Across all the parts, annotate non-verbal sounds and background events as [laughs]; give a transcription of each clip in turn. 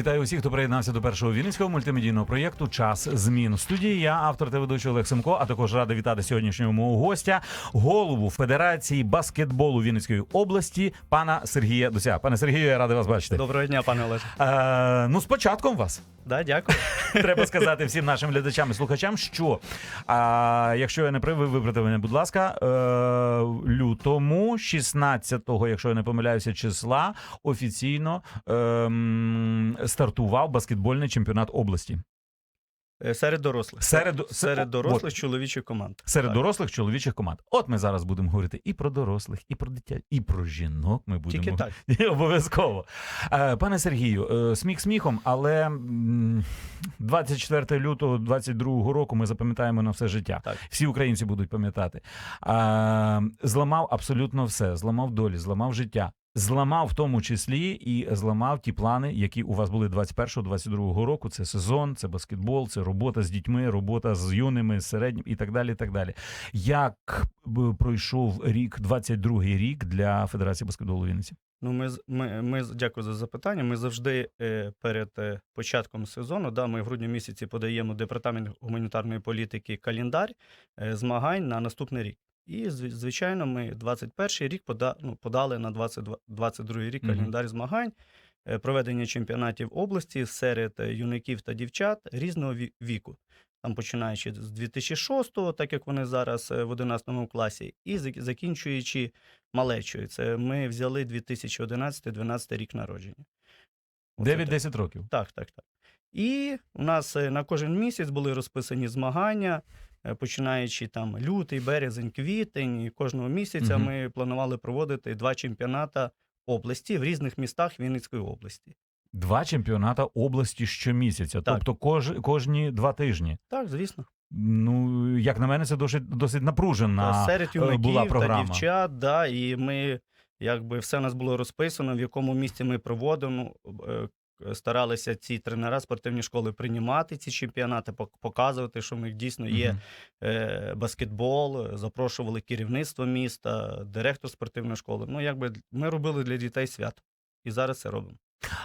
Вітаю усіх, хто приєднався до першого вінницького мультимедійного проєкту Час змін. В студії я автор та ведучий Олег Семко, а також радий вітати сьогоднішнього мого гостя, голову Федерації баскетболу Вінницької області, пана Сергія Дуся. Пане Сергію, я радий вас бачити. Доброго дня, пане Олеже. Е, ну, з початком вас. Да, дякую. [laughs] Треба сказати всім нашим глядачам і слухачам, що а, якщо я не прив, ви виправте мене, будь ласка, е, лютому, 16-го, якщо я не помиляюся, числа офіційно ем, стартував баскетбольний чемпіонат області. Е, Серед дорослих. Серед, Серед от, дорослих чоловічих команд. серед Так. дорослих чоловічих команд. От ми зараз будемо говорити і про дорослих, і про дитя, і про жінок. Ми будемо Тільки так. [laughs] Обов'язково. Е, Пане Сергію, е, сміх сміхом, але м, 24 лютого 22 року ми запам'ятаємо на все життя. Так. Всі українці будуть пам'ятати. Зламав абсолютно все. Зламав долі, зламав життя. Зламав в тому числі і зламав ті плани, які у вас були 21-22 року. Це сезон, це баскетбол, це робота з дітьми, робота з юними, з середнім і так далі. І так далі. Як пройшов рік, 22-й рік для Федерації баскетболу Вінниці? Ну, ми, ми, ми дякую за запитання. Ми завжди е, перед е, початком сезону, да, ми в грудні місяці подаємо департамент гуманітарної політики календар е, змагань на наступний рік. І звичайно, ми 21 рік пода, ну, подали на 22, 22 рік календар змагань, е, проведення чемпіонатів області серед е, юнаків та дівчат різного віку. Там починаючи з 2006-го, так як вони зараз е, в 11 класі, і закінчуючи малечою. Це ми взяли 2011-12 рік народження. Оце так. 9-10 років. Так, так, так. І у нас на кожен місяць були розписані змагання, починаючи там лютий, березень, квітень. І кожного місяця Мгм. ми планували проводити два чемпіоната області в різних містах Вінницької області. Два чемпіоната області щомісяця, Так. тобто кож, кожні два тижні. Так, звісно. Ну, як на мене, це досить, досить напружена серед е, була юнаків та дівчат, да, і ми, якби все у нас було розписано, в якому місці ми проводимо. Старалися ці тренера спортивні школи приймати ці чемпіонати, показувати, що в них дійсно є е, баскетбол, запрошували керівництво міста, директор спортивної школи. Ну, якби ми робили для дітей свято. І зараз це робимо.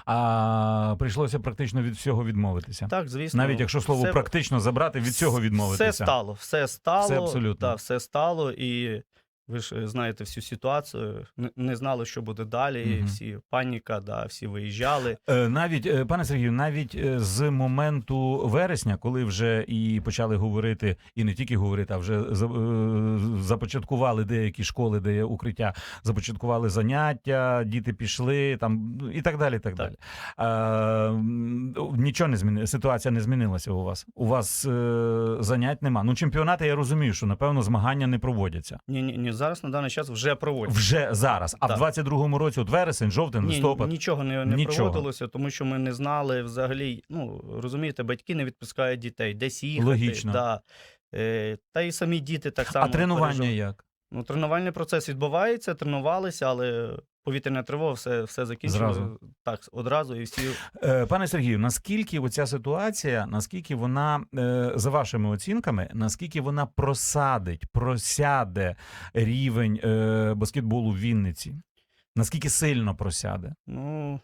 А прийшлося практично від всього відмовитися. Так, звісно. Навіть якщо слово все- практично забрати, від цього відмовитися. Все стало, все стало. Все абсолютно. Да, все стало, і ви ж е, знаєте всю ситуацію. Не, знали, що буде далі. Мгм. Всі паніка, да, всі виїжджали. Е, Навіть, е, пане Сергію, навіть з моменту вересня, коли вже і почали говорити, і не тільки говорити, а вже започаткували деякі школи, де є укриття, започаткували заняття, діти пішли там ну, і так далі. Так, Так. далі. М, нічого не змінилося, ситуація не змінилася у вас. У вас занять нема. Ну, чемпіонати, я розумію, що напевно змагання не проводяться. Ні, ні, ні, зараз на даний час вже проводять. Вже зараз. А в Так. 22-му році, от вересень, жовтень, Ні, листопад. нічого не, не Нічого. проводилося, тому що ми не знали взагалі. Ну розумієте, батьки не відпускають дітей, десь їхати. Логічно. Да. Е, та й самі діти так само. а тренування пережив- як? Ну, тренувальний процес відбувається, тренувалися, але повітряна тривога, все, все закінчило. Зразу. Так, одразу і всі Е, Пане Сергію, наскільки оця ситуація, наскільки вона, е, за вашими оцінками, наскільки вона просадить, просяде рівень е, баскетболу в Вінниці? Наскільки сильно просяде? Ну,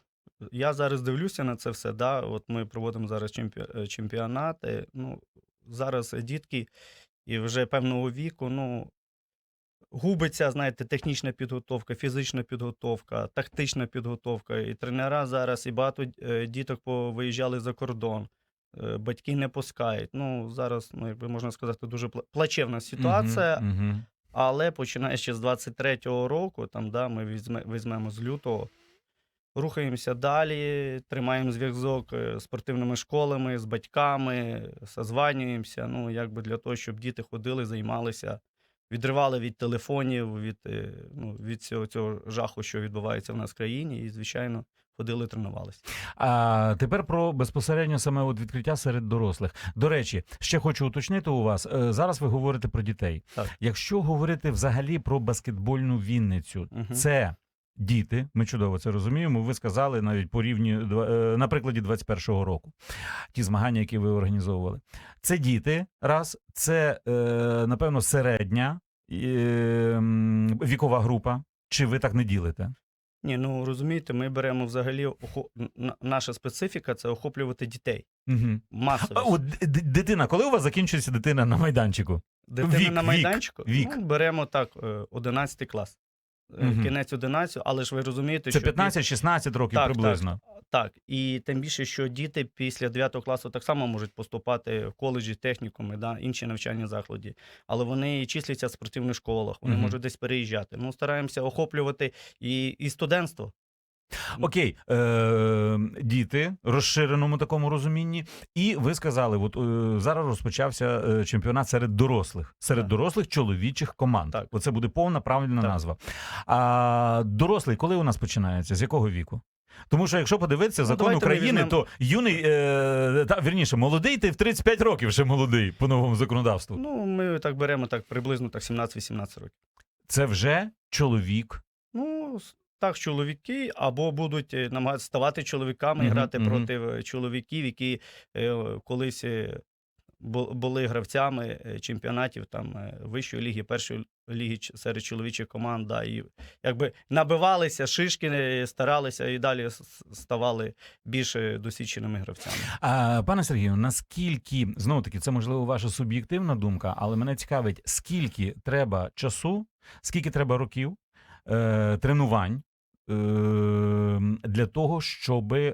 я зараз дивлюся на це все. Да? От ми проводимо зараз чемпі... чемпіонати. Ну, зараз дітки і вже певного віку, ну. Губиться, знаєте, технічна підготовка, фізична підготовка, тактична підготовка. І тренера зараз, і багато е, діток виїжджали за кордон. Е, Батьки не пускають. Ну, зараз, ну, якби можна сказати, дуже плачевна ситуація. Мгм, мгм. Але починаючи з 23-го року, там, да, ми візьме, візьмемо з лютого, рухаємося далі, тримаємо зв'язок е, з спортивними школами, з батьками, созванюємося. Ну, якби для того, щоб діти ходили, займалися, відривали від телефонів, від, е, ну, від цього, цього жаху, що відбувається в нас в країні, і, звичайно, ходили, тренувалися. А тепер про безпосередньо саме от відкриття серед дорослих. До речі, ще хочу уточнити у вас. е, Зараз ви говорите про дітей. Так. Якщо говорити взагалі про баскетбольну Вінницю, угу. це діти, ми чудово це розуміємо. Ви сказали навіть по рівні е, на прикладі 21-го року. Ті змагання, які ви організовували. Це діти, раз, це е, напевно середня е, вікова група. Чи ви так не ділите? Ні, ну розумієте, ми беремо взагалі охо... наша специфіка це охоплювати дітей. Угу. Масово. А от дитина, коли у вас закінчується дитина на майданчику? Дитина вік, на майданчику вік. Ну, беремо так, е, 11 клас. Мгм. Кінець 11, але ж ви розумієте, Це що 15-16 років Так, приблизно. Так, і тим більше, що діти після 9 класу так само можуть поступати в коледжі, технікуми, да, інші навчальні заклади. Але вони числяться в спортивних школах, вони Мгм. можуть десь переїжджати. Ну, стараємося охоплювати і, і студентство. Окей, е, діти в розширеному такому розумінні. І ви сказали, от е, зараз розпочався е, чемпіонат серед дорослих, серед Так. дорослих чоловічих команд. Так. Оце буде повна правильна Так. назва. А дорослий, коли у нас починається? З якого віку? Тому що якщо подивитися Ну, закон давайте ми України, візьмемо- то юний е, та вірніше, молодий ти в 35 років ще молодий по новому законодавству. Ну, ми так беремо так приблизно так 17-18 років. Це вже чоловік. Ну, с- так, чоловіки або будуть е, намагатися ставати чоловіками і Мгм, грати мгм. проти е, чоловіків, які е, колись були гравцями чемпіонатів там вищої ліги, першої ліги серед чоловічих команд. Да, і якби набивалися шишки, старалися і далі ставали більш досвідченими гравцями. А, пане Сергію, наскільки знову таки це можливо ваша суб'єктивна думка, але мене цікавить, скільки треба часу, скільки треба років е, тренувань для того, щоб е,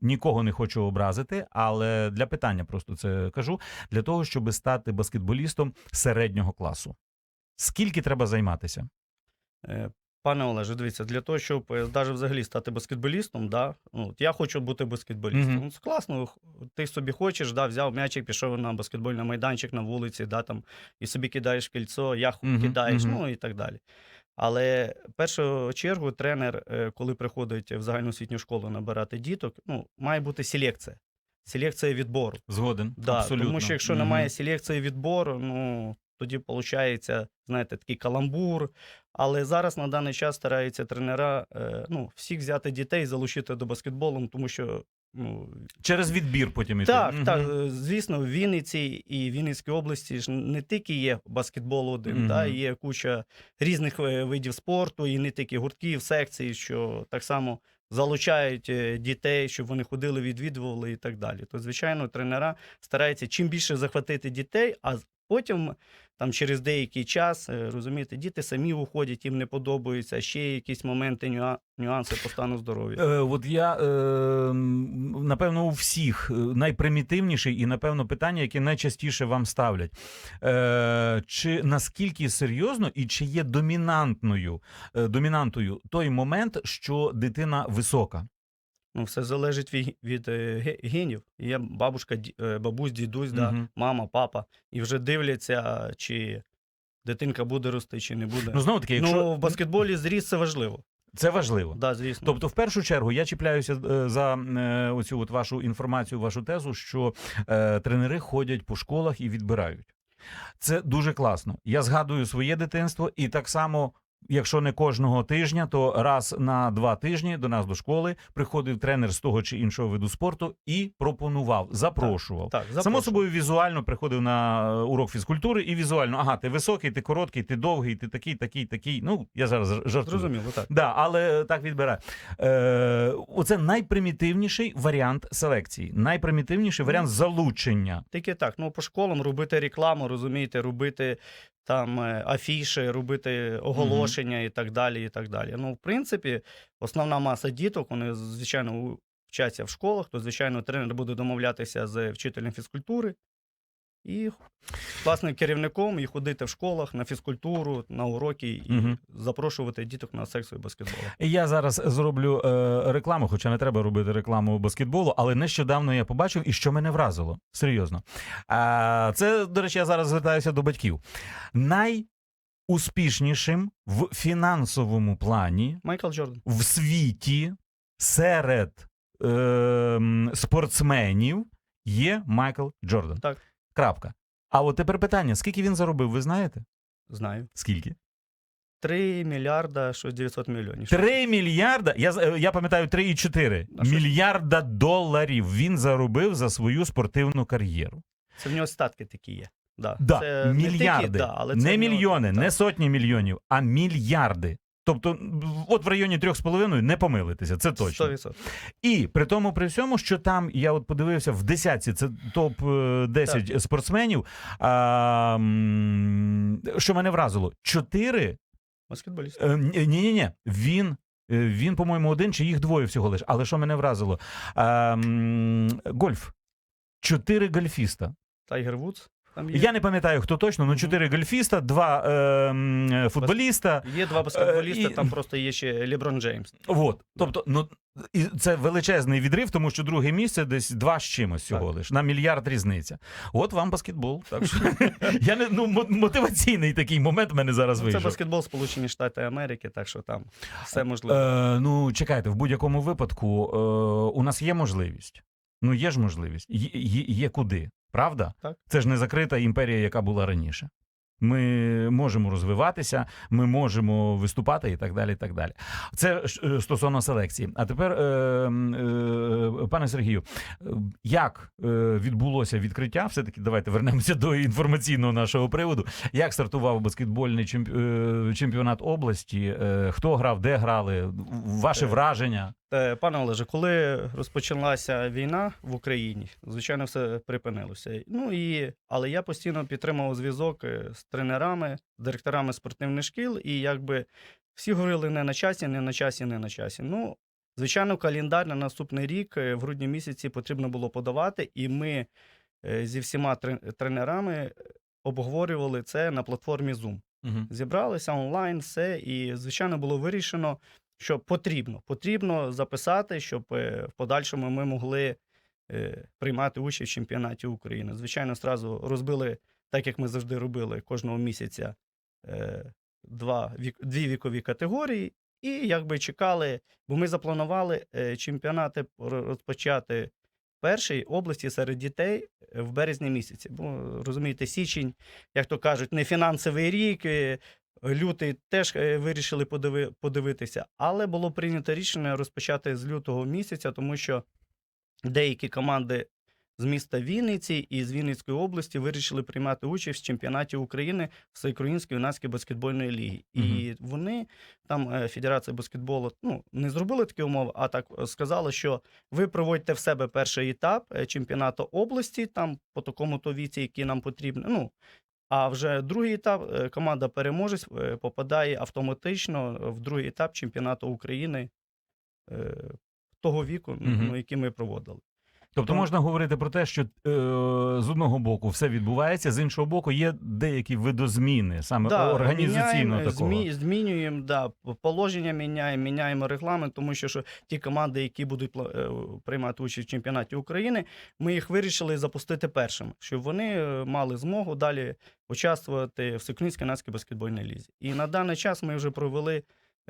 нікого не хочу образити, але для питання просто це кажу, для того, щоб стати баскетболістом середнього класу. Скільки треба займатися? Е, Пане Олеже, дивіться, для того, щоб навіть взагалі стати баскетболістом, да, ну, от я хочу бути баскетболістом. Мгм. Ну, класно, ти собі хочеш, да, взяв м'ячик, пішов на баскетбольний майданчик на вулиці, да, там, і собі кидаєш кільцо, я Мгм, кидаєш, мгм. ну і так далі. Але в першу чергу тренер, е, коли приходить в загальноосвітню школу набирати діток, ну, має бути селекція. Селекція відбору. Згоден. Да, Абсолютно. Тому що якщо Мгм. немає селекції відбору, ну тоді виходить, знаєте, такий каламбур. Але зараз на даний час стараються тренера ну, ну, всіх взяти дітей, залучити до баскетболу, тому що ну, Через відбір потім іти. так, так, звісно, в Вінниці і Вінницькій області ж не тільки є баскетбол один, Мгм. да, є куча різних е, видів спорту, і не тільки гуртків, секцій, що так само залучають е, дітей, щоб вони ходили, відвідували і так далі. То, звичайно, тренера стараються чим більше захватити дітей, а потім. Там через деякий час, е, розумієте, діти самі уходять, їм не подобаються, ще якісь моменти, нюа- нюанси по стану здоров'я. Е, от я е, напевно у всіх е, найпримітивніший і напевно питання, яке найчастіше вам ставлять. Е, чи наскільки серйозно і чи є домінантною е, домінантою той момент, що дитина висока? Ну, все залежить від, від е, генів. Є бабушка, е, бабусь, дідусь, да, Мгм. мама, папа. І вже дивляться, чи дитинка буде рости, чи не буде. Ну знову таки, якщо Ну, в баскетболі зріст це важливо. це важливо. Да, звісно. Тобто, в першу чергу, я чіпляюся е, за оцю от вашу інформацію, вашу тезу, що е, тренери ходять по школах і відбирають. Це дуже класно. Я згадую своє дитинство, і так само, якщо не кожного тижня, то раз на два тижні до нас до школи приходив тренер з того чи іншого виду спорту і пропонував, запрошував. так, Само собою візуально приходив на е, урок фізкультури і візуально, ага, ти високий, ти короткий, ти довгий, ти такий, такий, такий. Ну, я зараз жартую. Зрозуміло, так. Да, але так відбирає. Е, оце найпримітивніший варіант селекції, найпримітивніший варіант залучення. Тільки так. Ну, по школам робити рекламу, розумієте, робити там афіши афіші, робити оголошення і так далі. і так далі. Ну, в принципі, основна маса діток, вони, звичайно, вчаться в школах, то, звичайно, тренер буде домовлятися з вчителем фізкультури і власне керівником і ходити в школах на фізкультуру, на уроки і Мгм. запрошувати діток на секцію баскетболу. Я зараз зроблю е, рекламу, хоча не треба робити рекламу баскетболу, але нещодавно я побачив, і що мене вразило. Серйозно. А, це, до речі, я зараз звертаюся до батьків. Найуспішнішим в фінансовому плані Майкл Джордан. в світі серед е, спортсменів є Майкл Джордан. Так. Крапка. А от тепер питання: скільки він заробив, ви знаєте? Знаю. Скільки? 3 мільярда, щось 900 мільйонів. 3 мільярда. Я, е, я пам'ятаю 3,4 А що мільярда доларів він заробив за свою спортивну кар'єру. Це в нього статки такі є. Да. Да, Це не мільярди. тільки, да, але це не в нього- мільйони, не сотні мільйонів, а мільярди. Тобто, от в районі 3,5 не помилитися, це точно. 100%. І при тому, при всьому, що там я от подивився в десятці, це топ 10 спортсменів. А, що мене вразило? Чотири. Баскетболіст. Ні, ні, ні. Він. е, Він, по-моєму, один чи їх двоє всього лиш. Але що мене вразило? А, гольф. Чотири гольфіста. Тайгер Вудс. Там є. Я не пам'ятаю, хто точно, але Мгм. чотири гольфіста, два е, футболіста. Є два баскетболіста, Е, і- там просто є ще Леброн Джеймс. От. Тобто, ну і це величезний відрив, тому що друге місце десь два з чимось всього лиш. На мільярд різниця. От вам баскетбол. Так що [laughs] я не ну мотиваційний такий момент в мене зараз Ну, Це баскетбол Сполучені Штати Америки, так що там все можливо. Е, ну, чекайте, в будь-якому випадку е, у нас є можливість. Ну, є ж можливість. Є, є, є куди, правда? Так. Це ж не закрита імперія, яка була раніше. Ми можемо розвиватися, ми можемо виступати і так далі. І так далі. Це е, стосовно селекції. А тепер, е, е, пане Сергію, як відбулося відкриття? Все таки давайте вернемося до інформаційного нашого приводу. Як стартував баскетбольний чемпіонат області? Хто грав, де грали? Ваше враження? Е, Пане Олеже, коли розпочалася війна в Україні, звичайно, все припинилося. Ну і але я постійно підтримував зв'язок е, з тренерами, з директорами спортивних шкіл, і якби всі говорили не на часі, не на часі, не на часі. Ну, звичайно, календар на наступний рік е, в грудні місяці потрібно було подавати, і ми зі всіма тренерами обговорювали це на платформі Zoom Угу. зібралися онлайн, все, і звичайно було вирішено, що потрібно. Потрібно записати, щоб е, в подальшому ми могли е, приймати участь в чемпіонаті України. Звичайно, зразу розбили, так як ми завжди робили кожного місяця, е, два, дві вікові категорії, і якби чекали, бо ми запланували чемпіонати розпочати першій області серед дітей в березні місяці. Бо розумієте, січень, як то кажуть, не фінансовий рік. Лютий теж е, вирішили подиви, подивитися, але було прийнято рішення розпочати з лютого місяця, тому що деякі команди з міста Вінниці і з Вінницької області вирішили приймати участь в чемпіонаті України Всеукраїнської юнацької баскетбольної ліги. І вони там е, Федерація баскетболу ну не зробили такі умови, а так е, сказали, що ви проводьте в себе перший етап чемпіонату області, там по такому то віці, який нам потрібен. Ну а вже другий етап е, команда переможець е, попадає автоматично в другий етап чемпіонату України е, того віку, угу. Який ми проводили. Тобто можна говорити про те, що е, з одного боку все відбувається, з іншого боку, є деякі видозміни, саме організаційно такого. змі, змінюємо, да, положення міняємо, міняємо регламент, тому що, що ті команди, які будуть е, приймати участь в чемпіонаті України, ми їх вирішили запустити першими, щоб вони е, мали змогу далі участвувати в Всеукраїнській юнацькій баскетбольній лізі. І на даний час ми вже провели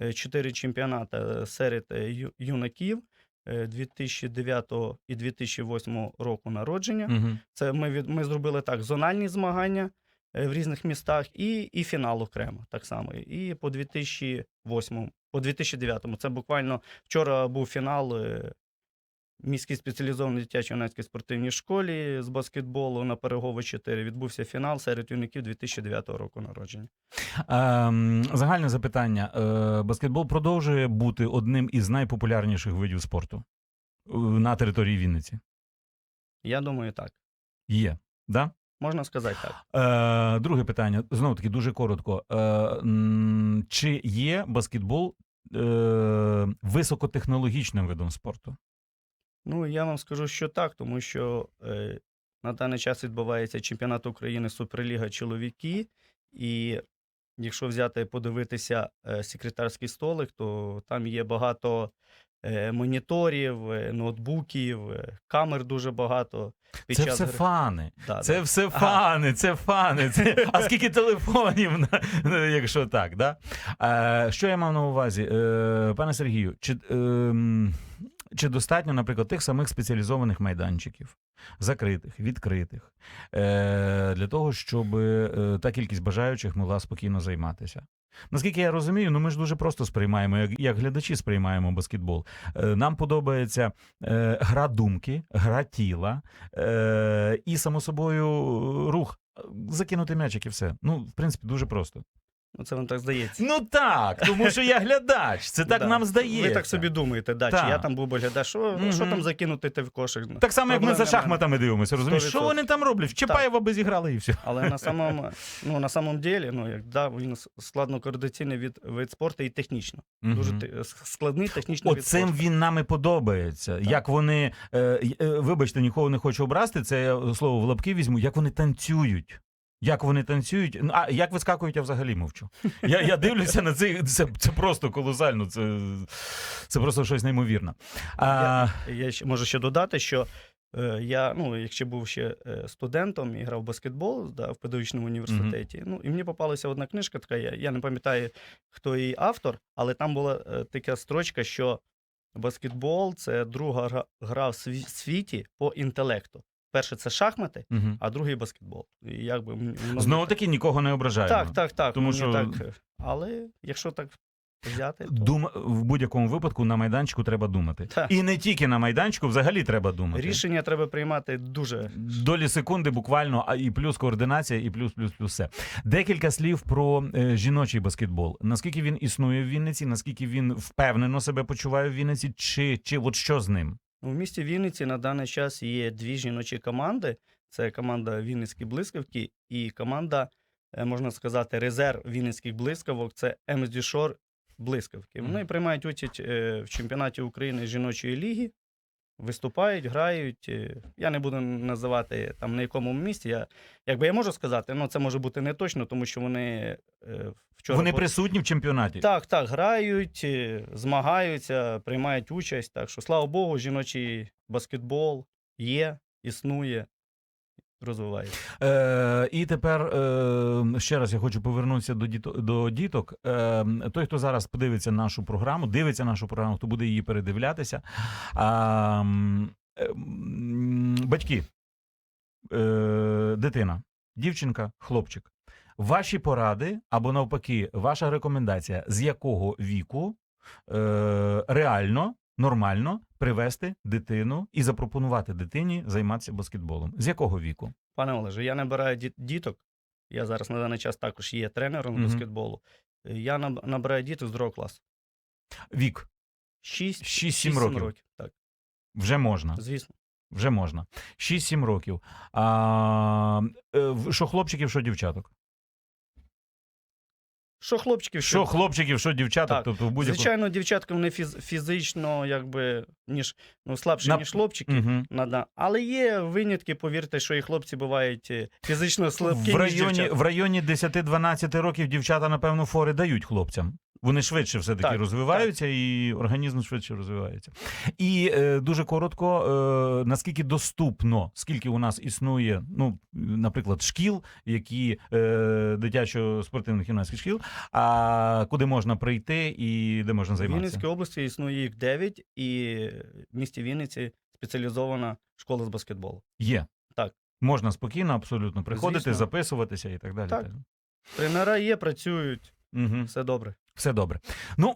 е, чотири чемпіонати серед ю- юнаків 2009 і 2008 року народження. Угу. Це ми від ми зробили так: зональні змагання е, в різних містах, і, і фінал окремо так само. І по 2008, по 2009. Це буквально вчора був фінал. Міській спеціалізованій дитячій юнацькій спортивній школі з баскетболу на Перегово 4 відбувся фінал серед юнаків 2009 року народження. Ем, загальне запитання. Е, баскетбол продовжує бути одним із найпопулярніших видів спорту е, на території Вінниці. Я думаю, так. Є, да? Можна сказати так. Е, друге питання, знову таки, дуже коротко. Е, чи є баскетбол е, високотехнологічним видом спорту? Ну, я вам скажу, що так, тому що е, на даний час відбувається чемпіонат України Суперліга чоловіки, і якщо взяти подивитися е, секретарський столик, то там є багато е, моніторів, е, ноутбуків, е, камер дуже багато. Під Це час все гри. фани. Да, Це да. все Ага. фани, це фани. Це... [laughs] А скільки телефонів, на- ну, якщо так, да? Е, що я мав на увазі? Е, пане Сергію, чи, ем, Чи достатньо, наприклад, тих самих спеціалізованих майданчиків, закритих, відкритих, е, для того, щоб е, та кількість бажаючих могла спокійно займатися? Наскільки я розумію, ну ми ж дуже просто сприймаємо, як, як глядачі сприймаємо баскетбол. Е, нам подобається е, гра думки, гра тіла е, і, само собою, рух. Закинути м'ячик і все. Ну, в принципі, дуже просто. Ну, це вам так здається. Ну так, тому що я глядач. Це так Да. нам здається. Ви так собі думаєте, да, Так. чи я там був би глядач, що, Мгм. що там закинути те в кошик. Так само, як ми за шахматами дивимося, розумієш? Що вони там роблять? В Чапаєва би зіграли і все. Але на самому, ну, на самом деле, ну, як, да, він складно координаційний від, вид спорту і технічно. Дуже Мгм. те- складний технічний від Оцим він нам і подобається. Як вони, е, е, вибачте, нікого не хочу обрасти, це я слово в лапки візьму, як вони танцюють. Як вони танцюють, Ну, а як вискакують, я взагалі мовчу. Я, я дивлюся на це, це, це просто колосально, це, це просто щось неймовірне. А, Я ще можу ще додати, що е, я, ну, якщо був ще е, студентом і грав в баскетбол да, в педагогічному університеті, ну, і мені попалася одна книжка, така, я, я не пам'ятаю, хто її автор, але там була е, така строчка, що баскетбол це друга гра в світі по інтелекту. Перше це шахмати, угу. а другий баскетбол. І якби, м- воно- Знову таки нікого не ображаємо. так, так, так. Тому що- так, е, але якщо так взяти, то... Дум... В будь-якому випадку на майданчику треба думати. Так. І не тільки на майданчику, взагалі треба думати. рішення треба приймати дуже Долі секунди буквально, а і плюс координація, і плюс, плюс, плюс все. Декілька слів про е, жіночий баскетбол. Наскільки він існує в Вінниці, наскільки він впевнено себе почуває в Вінниці, чи, чи от що з ним? У місті Вінниці на даний час є дві жіночі команди: це команда Вінницькі блискавки і команда, е, можна сказати, резерв Вінницьких блискавок. Це МСД Шор Блискавки. Вони приймають участь е, в чемпіонаті України жіночої ліги, виступають, грають. Е, Я не буду називати там на якому місці. Я, якби я можу сказати, ну це може бути не точно, тому що вони е, вчора Вони присутні в чемпіонаті. так, так, грають, е, змагаються, приймають участь. Так що, слава Богу, жіночий баскетбол є, існує, розвивається. Е, і тепер е, ще раз я хочу повернутися до, діто, до діток. Е, той, хто зараз подивиться нашу програму, дивиться нашу програму, хто буде її передивлятися. М, е, батьки, е, дитина, дівчинка, хлопчик. Ваші поради або навпаки, ваша рекомендація, з якого віку е, реально, нормально привести дитину і запропонувати дитині займатися баскетболом. З якого віку? Пане Олеже, я набираю діток. Я зараз на даний час також є тренером Мгм. баскетболу. Я наб- набираю діток з другого класу. Вік 6 6-7 років. Так, вже можна. звісно. Вже можна. 6-7 років. А, е, що хлопчиків, що дівчаток? Що хлопчиків, Що хлопчиків, що дівчаток, Так. тобто в будь-якому. Звичайно, дівчатка вони фіз- фізично, якби, ніж, ну, слабші, На- ніж хлопчики. Угу. Нада. Але є винятки, повірте, що і хлопці бувають е, фізично слабкі, В ніж районі, дівчата. в районі 10-12 років дівчата, напевно, фори дають хлопцям. Вони швидше все-таки Так, розвиваються, і організм швидше розвивається. І е, дуже коротко, е, наскільки доступно, скільки у нас існує, ну, наприклад, шкіл, які е, дитячо-спортивних гімнастських шкіл, а куди можна прийти і де можна В займатися? Вінницькій області існує їх 9, і в місті Вінниці спеціалізована школа з баскетболу. Є. Так. Можна спокійно, абсолютно приходити, Звісно. записуватися і так далі. Так. Тренера є, працюють, Угу. все добре. Все добре. Ну,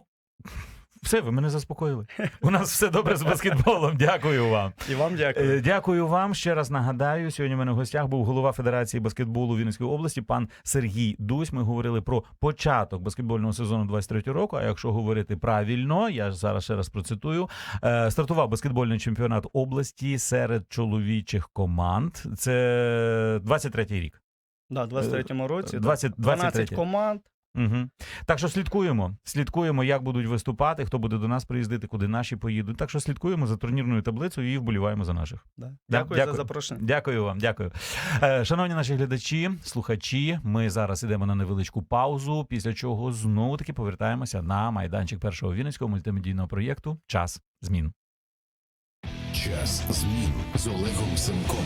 все, ви мене заспокоїли. У нас все добре з баскетболом. Дякую вам. І вам дякую. Е, Дякую вам. Ще раз нагадаю. Сьогодні в мене в гостях був голова Федерації баскетболу Вінницької області, пан Сергій Дусь. Ми говорили про початок баскетбольного сезону 23 року. А якщо говорити правильно, я зараз ще раз процитую. е, Стартував баскетбольний чемпіонат області серед чоловічих команд. Це 23-й рік. Да, 23-му році 20, 12 команд. Угу. Так що слідкуємо. Слідкуємо, як будуть виступати, хто буде до нас приїздити, куди наші поїдуть. Так що слідкуємо за турнірною таблицею і вболіваємо за наших. Да. Дякую, дякую. за запрошення. Дякую вам, дякую. Е, Шановні наші глядачі, слухачі. Ми зараз ідемо на невеличку паузу, після чого знову таки повертаємося на майданчик першого вінницького мультимедійного проєкту Час змін. Час змін з Олегом Семком.